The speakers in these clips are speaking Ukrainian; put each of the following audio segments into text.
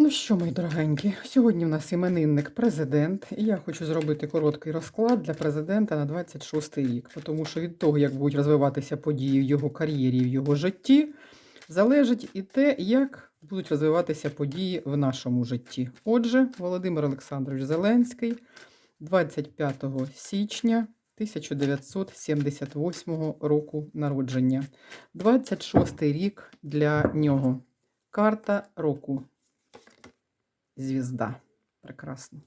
Ну що, мої дорогенькі, сьогодні в нас іменинник президент, і я хочу зробити короткий розклад для президента на 26 рік, тому що від того, як будуть розвиватися події в його кар'єрі, в його житті, залежить і те, як будуть розвиватися події в нашому житті. Отже, Володимир Олександрович Зеленський, 25 січня 1978 року народження. 26 рік для нього. Карта року. Звізда. Прекрасно.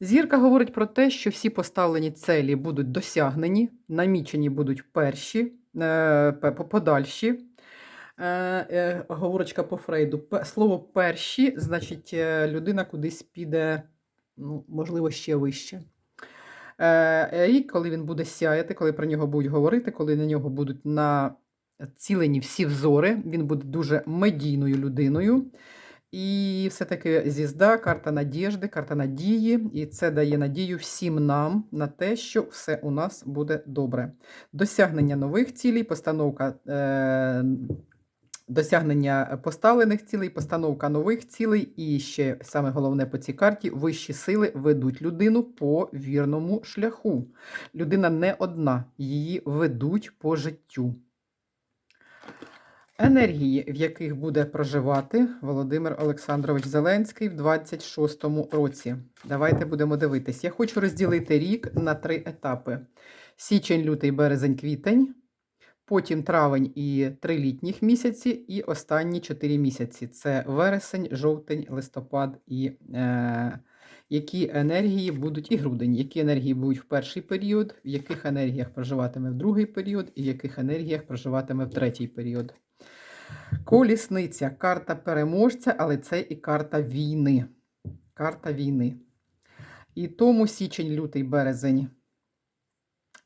Зірка говорить про те, що всі поставлені цілі будуть досягнені, намічені будуть перші, е, подальші. Е, е, Говорочка по Фрейду. Слово перші, значить, людина кудись піде, ну, можливо, ще вище. Рік, коли він буде сяяти, коли про нього будуть говорити, коли на нього будуть націлені всі взори, він буде дуже медійною людиною. І все-таки зізда, карта надіжди, карта надії, і це дає надію всім нам на те, що все у нас буде добре. Досягнення нових цілей, постановка. Е- Досягнення поставлених цілей, постановка нових цілей, і ще саме головне по цій карті вищі сили ведуть людину по вірному шляху. Людина не одна, її ведуть по життю. Енергії, в яких буде проживати Володимир Олександрович Зеленський в 26-му році. Давайте будемо дивитись. Я хочу розділити рік на три етапи: січень, лютий, березень, квітень, потім травень і три літніх місяці, і останні чотири місяці це вересень, жовтень, листопад і е, які енергії будуть і грудень, які енергії будуть в перший період, в яких енергіях проживатиме в другий період, і в яких енергіях проживатиме в третій період. Колісниця, карта переможця, але це і карта війни. Карта війни. І тому січень, лютий, березень,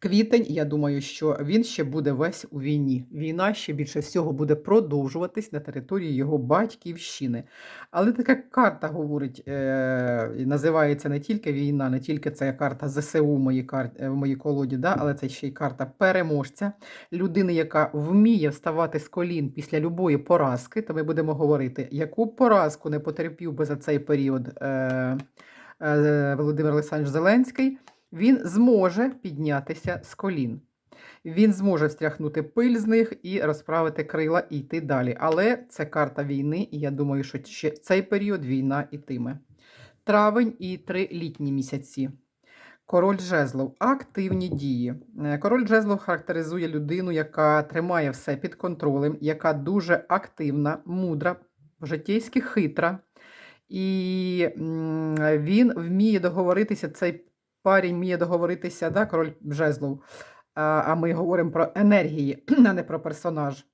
квітень, я думаю, що він ще буде весь у війні. Війна ще більше всього буде продовжуватись на території його батьківщини. Але така карта говорить, е, називається не тільки війна, не тільки це карта ЗСУ в моїй, кар... е, в моїй колоді, да? але це ще й карта переможця, людини, яка вміє вставати з колін після любої поразки. То ми будемо говорити, яку поразку не потерпів би за цей період е, Володимир Олександрович Зеленський, він зможе піднятися з колін. Він зможе встряхнути пиль з них і розправити крила і йти далі. Але це карта війни, і я думаю, що ще цей період війна ітиме. Травень і три літні місяці. Король жезлов активні дії. Е, Король жезлов характеризує людину, яка тримає все під контролем, яка дуже активна, мудра, житейськи хитра. І він вміє договоритися, цей парень вміє договоритися, да, король жезлов. А, ми говоримо про енергії, а не про персонаж,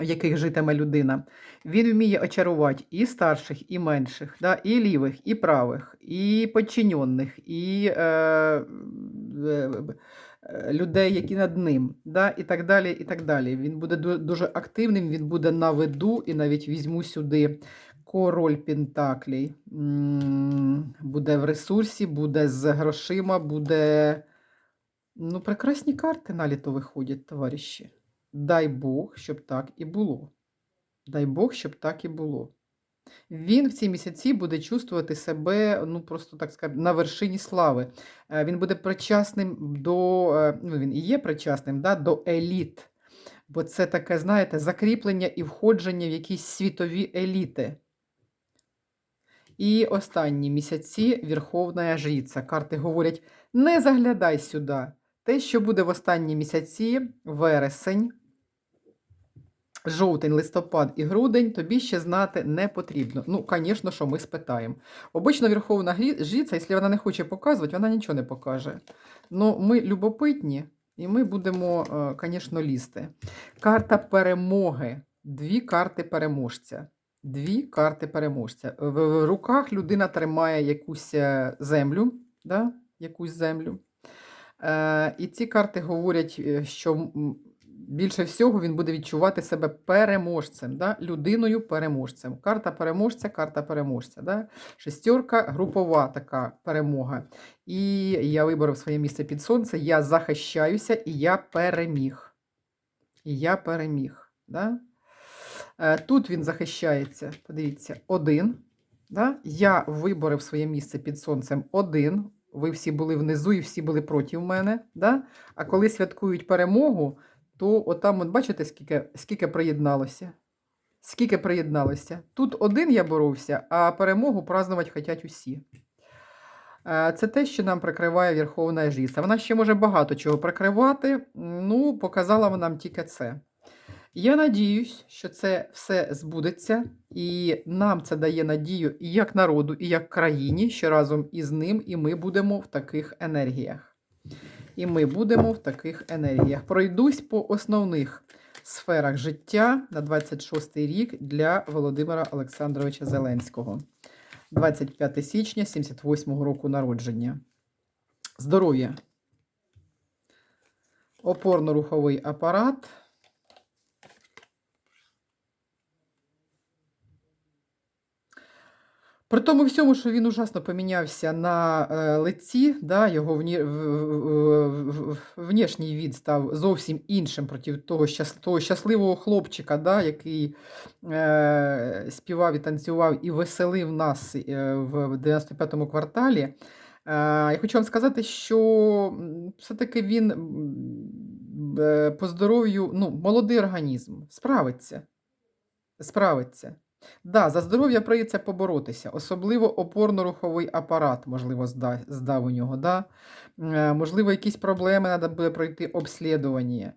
в яких житиме людина. Він вміє очарувати і старших, і менших, да, і лівих, і правих, і подчиненних, і е, е, людей, які над ним, да, і так далі. і так далі. Він буде дуже активним, він буде на виду, і навіть візьму сюди король Пентаклей. Буде в ресурсі, буде з грошима, буде. Ну, прекрасні карти наліто виходять, товариші. Дай Бог, щоб так і було. Дай Бог, щоб так і було. Він в ці місяці буде чувствувати себе, ну просто так сказати, на вершині слави. Е, Він буде причасним до, е, ну він і є причасним да, до еліт. Бо це таке, знаєте, закріплення і входження в якісь світові еліти. І останні місяці Верховна Жриця. Карти говорять: не заглядай сюди. Те, що буде в останні місяці, вересень, жовтень, листопад і грудень, тобі ще знати не потрібно. Ну, звісно, що ми спитаємо. Обично Верховна Жриця, якщо вона не хоче показувати, вона нічого не покаже. Ну, ми любопитні, і ми будемо, звісно, лізти. Карта перемоги. Дві карти переможця. Дві карти переможця. В, руках людина тримає якусь е, землю, да? якусь землю. Е, і ці карти говорять, е, що більше всього він буде відчувати себе переможцем, да? людиною-переможцем. Карта переможця, карта переможця. Да? Шестерка групова така перемога. І я вибрав своє місце під сонце, я захищаюся і я переміг. І я переміг. Да? Е, Тут він захищається, подивіться, один. Да? Я виборив своє місце під сонцем один. Ви всі були внизу і всі були проти мене. Да? А коли святкують перемогу, то отам, от бачите, скільки, скільки приєдналося? Скільки приєдналося? Тут один я боровся, а перемогу празднувати хочуть усі. Е, Це те, що нам прикриває Верховна Жриця. Вона ще може багато чого прикривати, ну, показала вона нам тільки це. Я надіюсь, що це все збудеться, і нам це дає надію і як народу, і як країні, що разом із ним і ми будемо в таких енергіях. І ми будемо в таких енергіях. Пройдусь по основних сферах життя на 26-й рік для Володимира Олександровича Зеленського. 25 січня 78 року народження. Здоров'я. Опорно-руховий апарат. При тому всьому, що він ужасно помінявся на е, лиці, да, його вні, в, в, в, від став зовсім іншим проти того, того щасливого хлопчика, да, який е, співав і танцював і веселив нас е, в 95-му кварталі. Е, я хочу вам сказати, що все-таки він е, по здоров'ю, ну, молодий організм, справиться. Справиться. Да, за здоров'я прийдеться поборотися, особливо опорно-руховий апарат, можливо, здав у нього. Да? Е, можливо, якісь проблеми треба буде пройти обслідування.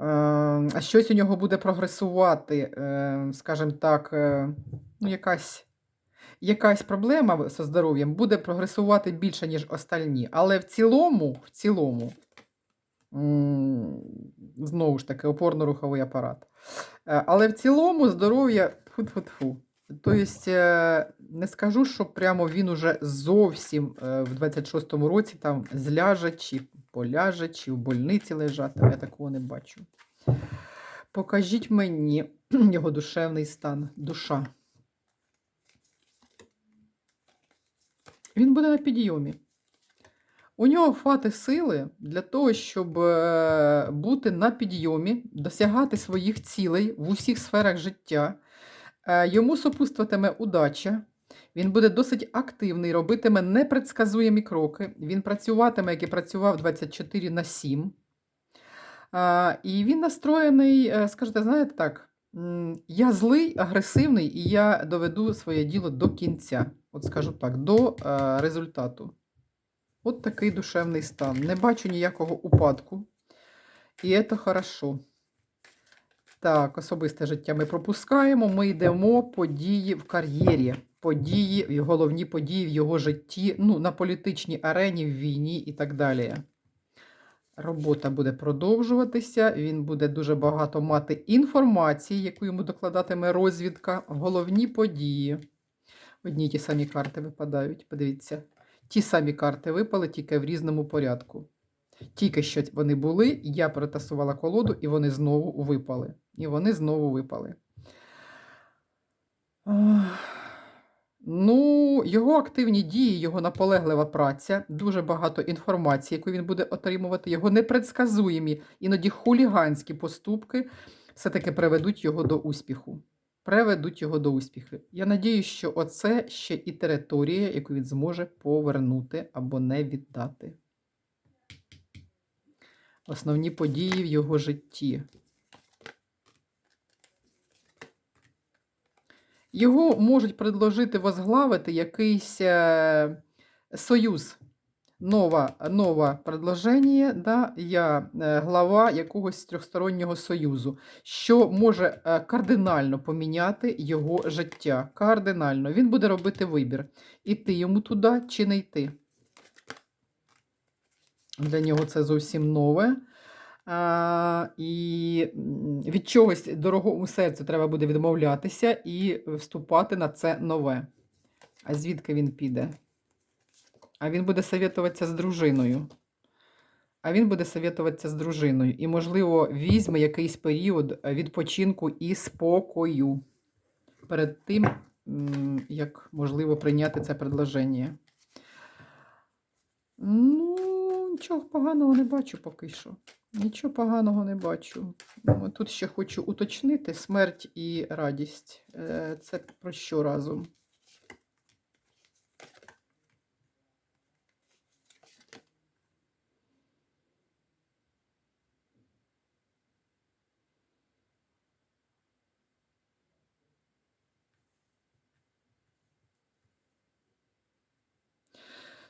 Е, щось у нього буде прогресувати, е, скажімо так, ну, якась, якась проблема зі здоров'ям буде прогресувати більше, ніж остальні. Але в цілому, в цілому, знову ж таки, опорно-руховий апарат. Але в цілому здоров'я тфу-тфу-тфу. Тобто, е, не скажу, що прямо він уже зовсім е, в 26-му році там зляже, чи поляже, чи в больниці лежатиме. Я такого не бачу. Покажіть мені його душевний стан, душа. Він буде на підйомі. У нього хвати сили для того, щоб е, бути на підйомі, досягати своїх цілей в усіх сферах життя. Е, Йому супутствуватиме удача. Він буде досить активний, робитиме непредсказуємі кроки. Він працюватиме, як і працював 24 на 7. І він настроєний, е, скажете, знаєте так, я злий, агресивний, і я доведу своє діло до кінця. От скажу так, до е, результату. От такий душевний стан. Не бачу ніякого упадку. І це хорошо. Так, особисте життя ми пропускаємо. Ми йдемо події в кар'єрі, події, головні події в його житті, ну, на політичній арені, в війні і так далі. Робота буде продовжуватися, він буде дуже багато мати інформації, яку йому докладатиме розвідка. Головні події. Одні ті самі карти випадають. Подивіться. Ті самі карти випали тільки в різному порядку. Тільки що вони були, я перетасувала колоду, і вони знову випали. І вони знову випали. Ну, його активні дії, його наполеглива праця, дуже багато інформації, яку він буде отримувати, його непредсказуємі, іноді хуліганські поступки все-таки приведуть його до успіху. Приведуть його до успіху. Я надію, що оце ще і територія, яку він зможе повернути або не віддати. Основні події в його житті. Його можуть предложити возглавити якийсь е, союз. Нова, нове предложення, да, я е, глава якогось трьохстороннього союзу, що може е, кардинально поміняти його життя. Кардинально. Він буде робити вибір. Іти йому туди чи не йти. Для нього це зовсім нове. І від чогось дорогому серцю треба буде відмовлятися і вступати на це нове. А звідки він піде? А він буде совєтуватися з дружиною. А він буде совєтуватися з дружиною. І, можливо, візьме якийсь період відпочинку і спокою перед тим, як можливо прийняти це предложення. Ну, нічого поганого не бачу поки що. Нічого поганого не бачу. Тут ще хочу уточнити смерть і радість. Е, Це про що разом?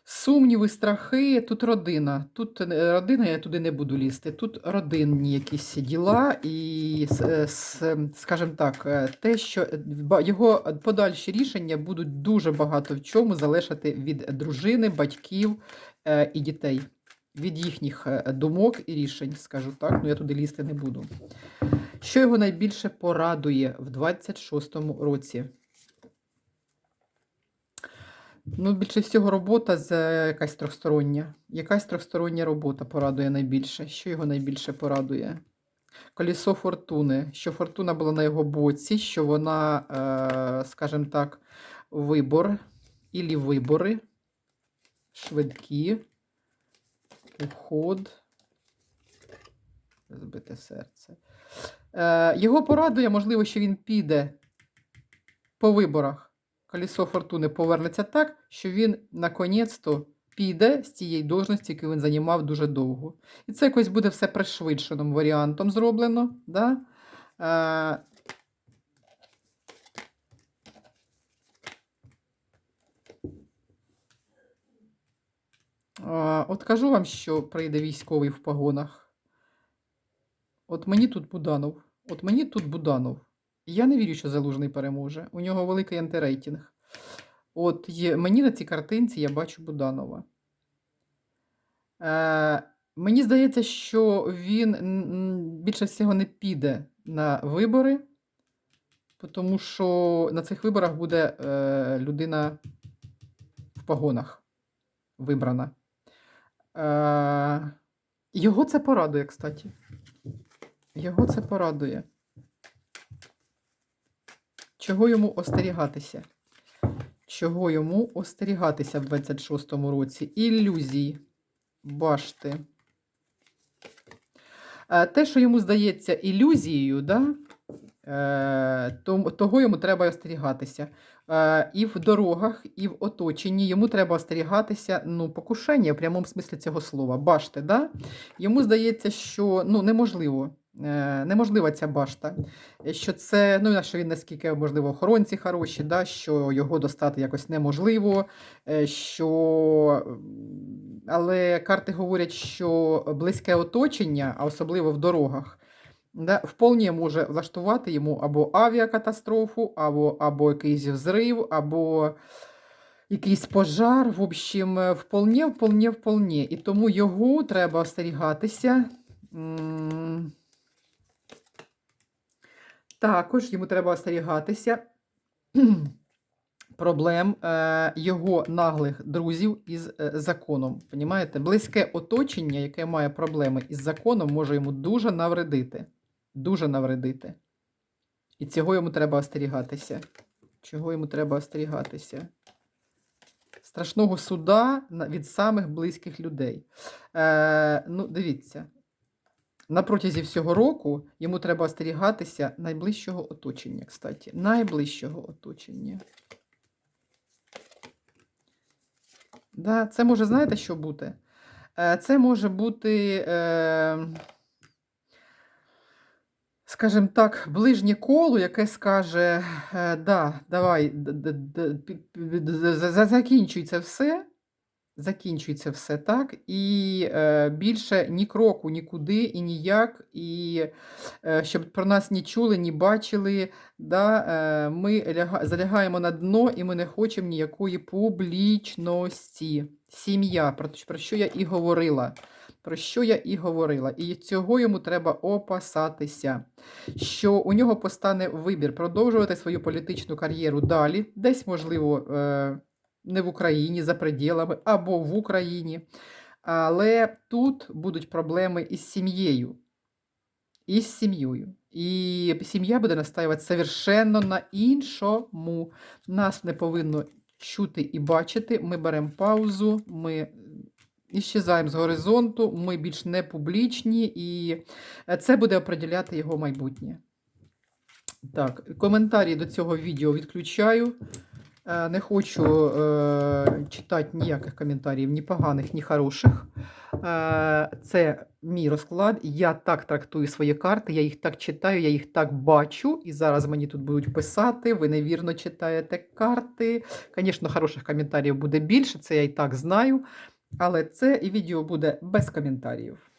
Сумніви, страхи, тут родина. Тут е, родина, я туди не буду лізти. Тут родинні якісь діла, і, е, скажімо так, е, те, що його подальші рішення будуть дуже багато в чому залежати від дружини, батьків і дітей, від їхніх думок і рішень, скажу так. Ну я туди лізти не буду. Що його найбільше порадує в 26-му році? Ну, більше всього робота з е, якась трьохстороння. Якась трьохстороння робота порадує найбільше. Що його найбільше порадує? Колісо фортуни. Що фортуна була на його боці, що вона, е, скажімо так, вибор, ілі вибори, швидкі, уход, збите серце. Е, його порадує, можливо, що він піде по виборах колесо фортуни повернеться так, що він наконець-то піде з тієї должності, яку він займав дуже довго. І це якось буде все пришвидшеним варіантом зроблено. Да? Е, е, От кажу вам, що прийде військовий в погонах. От мені тут Буданов. От мені тут Буданов. Я не вірю, що Залужний переможе. У нього великий антирейтинг. От є, мені на цій картинці я бачу Буданова. Е, мені здається, що він більше всього не піде на вибори, тому що на цих виборах буде е, людина в погонах вибрана. Е, його це порадує, кстати. Його це порадує. Чого йому остерігатися? Чого йому остерігатися в 26-му році? Ілюзій, башти. Е, Те, що йому здається ілюзією, да? е, того йому треба остерігатися. Е, І в дорогах, і в оточенні йому треба остерігатися ну, покушення в прямому смислі цього слова. Башти, да? Йому здається, що ну, неможливо. Е, Неможлива ця башта, що це, ну, що він наскільки, можливо, охоронці хороші, да, що його достати якось неможливо, е, що... але карти говорять, що близьке оточення, а особливо в дорогах, да, вполне може влаштувати йому або авіакатастрофу, або, або якийсь взрив, або якийсь пожар. В общем, е, вполне, вполне, вполне. І тому його треба остерігатися. Також йому треба остерігатися проблем е, його наглих друзів із е, законом. Понімаєте? Близьке оточення, яке має проблеми із законом, може йому дуже навредити. Дуже навредити. І цього йому треба остерігатися. Чого йому треба остерігатися? Страшного суда від самих близьких людей. Е, ну, дивіться, на протязі всього року йому треба остерігатися найближчого оточення, кстати. Найближчого оточення. Да, це може, знаєте, що бути? Е, Це може бути, е, скажімо так, ближнє коло, яке скаже: е, да, давай, закінчуй це все. Закінчується все так, і е, більше ні кроку, нікуди і ніяк, і е, щоб про нас ні чули, ні бачили. Да, е, ми ляга, залягаємо на дно і ми не хочемо ніякої публічності. Сім'я, про, про що я і говорила. Про що я і говорила. І цього йому треба опасатися, що у нього постане вибір продовжувати свою політичну кар'єру далі, десь, можливо, е, не в Україні, за пределами, або в Україні. Але тут будуть проблеми із сім'єю. Із сім'єю. І сім'я буде настаювати совершенно на іншому. Нас не повинно чути і бачити. Ми беремо паузу, ми Іщезаємо з горизонту, ми більш не публічні, і це буде определяти його майбутнє. Так, коментарі до цього відео відключаю. Е, Не хочу е, читати ніяких коментарів, ні поганих, ні хороших. Е, Це мій розклад. Я так трактую свої карти, я їх так читаю, я їх так бачу. І зараз мені тут будуть писати. Ви невірно читаєте карти. Звісно, хороших коментарів буде більше, це я і так знаю. Але це відео буде без коментарів.